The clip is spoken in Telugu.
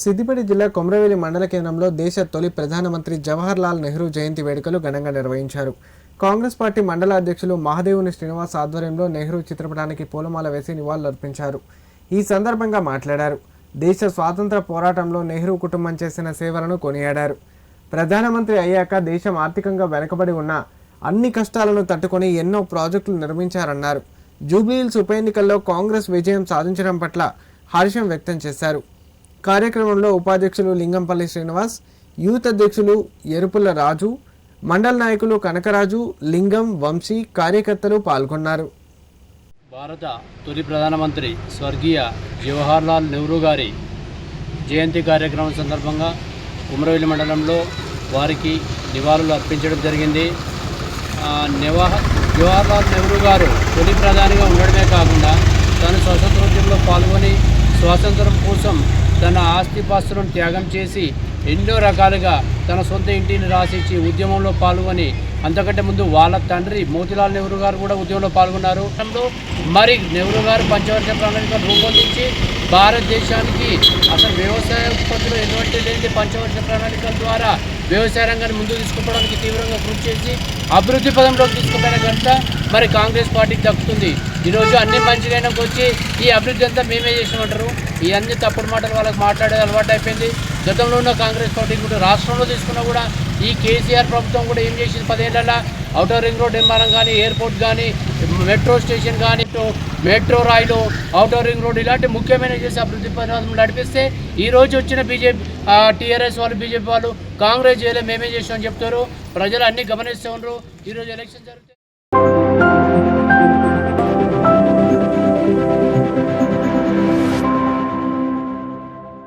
సిద్దిపేట జిల్లా కొమరవేలి మండల కేంద్రంలో దేశ తొలి ప్రధానమంత్రి జవహర్ లాల్ నెహ్రూ జయంతి వేడుకలు ఘనంగా నిర్వహించారు. కాంగ్రెస్ పార్టీ మండల అధ్యక్షులు మహాదేవుని శ్రీనివాస్ ఆధ్వర్యంలో నెహ్రూ చిత్రపటానికి పూలమాల వేసి నివాళులర్పించారు. ఈ సందర్భంగా మాట్లాడారు. దేశ స్వాతంత్ర పోరాటంలో నెహ్రూ కుటుంబం చేసిన సేవలను కొనియాడారు. ప్రధానమంత్రి అయ్యాక దేశం ఆర్థికంగా వెనుకబడి ఉన్న అన్ని కష్టాలను తట్టుకొని ఎన్నో ప్రాజెక్టులు నిర్మించారన్నారు. జూబ్లీహిల్స్ ఉప ఎన్నికల్లో కాంగ్రెస్ విజయం సాధించడం పట్ల హర్షం వ్యక్తం చేశారు. కార్యక్రమంలో ఉపాధ్యక్షులు లింగంపల్లి శ్రీనివాస్ యూత్ అధ్యక్షులు ఎరుపుల రాజు మండల నాయకులు కనకరాజు లింగం వంశీ కార్యకర్తలు పాల్గొన్నారు. భారత తొలి ప్రధానమంత్రి స్వర్గీయ జవహర్లాల్ నెహ్రూ గారి జయంతి కార్యక్రమం సందర్భంగా కుమరవెల్లి మండలంలో వారికి నివాళులు అర్పించడం జరిగింది. నివా జవహర్లాల్ నెహ్రూ గారు తొలి ప్రధానిగా ఉండడమే కాకుండా తను స్వాతంత్రోద్యమంలో పాల్గొని స్వాతంత్రం కోసం తన ఆస్తిపాస్తులను త్యాగం చేసి ఎన్నో రకాలుగా తన సొంత ఇంటిని రాసిచ్చి ఉద్యమంలో పాల్గొని అంతకంటే ముందు వాళ్ళ తండ్రి మోతిలాల్ నెహ్రూ గారు కూడా ఉద్యమంలో పాల్గొన్నారు. మరి నెహ్రూ గారు పంచవర్ష ప్రణాళిక రూపొందించి భారతదేశానికి అసలు వ్యవసాయ ఉత్పత్తులు ఎటువంటి లేని పంచవర్ష ప్రణాళికల ద్వారా వ్యవసాయ రంగాన్ని ముందుకు తీసుకుపోవడానికి తీవ్రంగా కృషి చేసి అభివృద్ధి పదంలోకి తీసుకుపోయిన ఘనత మరి కాంగ్రెస్ పార్టీకి దక్కుతుంది. ఈరోజు అన్ని మంచిగానే వచ్చి ఈ అభివృద్ధి అంతా మేమే చేసినామంటారు. ఈ అన్ని తప్పుడు మాటలు వాళ్ళకి మాట్లాడేది అలవాటు అయిపోయింది గతంలో ఉన్న కాంగ్రెస్ పార్టీ కూడా రాష్ట్రంలో తీసుకున్నా కూడా ఈ కేసీఆర్ ప్రభుత్వం కూడా ఏం చేసింది? పదేళ్ళలో అవుటర్ రింగ్ రోడ్ నిర్మాణం కానీ ఎయిర్పోర్ట్ కానీ మెట్రో స్టేషన్ కానీ మెట్రో రైలు అవుటర్ రింగ్ రోడ్ ఇలాంటి ముఖ్యమైన చేసి అభివృద్ధి పథకం నడిపిస్తే ఈ రోజు వచ్చిన బీజేపీ టీఆర్ఎస్ వాళ్ళు బీజేపీ వాళ్ళు కాంగ్రెస్ చేయలే మేమే చేసామని చెప్తారు. ప్రజలు అన్ని గమనిస్తూ ఉన్నారు. ఈరోజు ఎలక్షన్ జరుగుతుంది.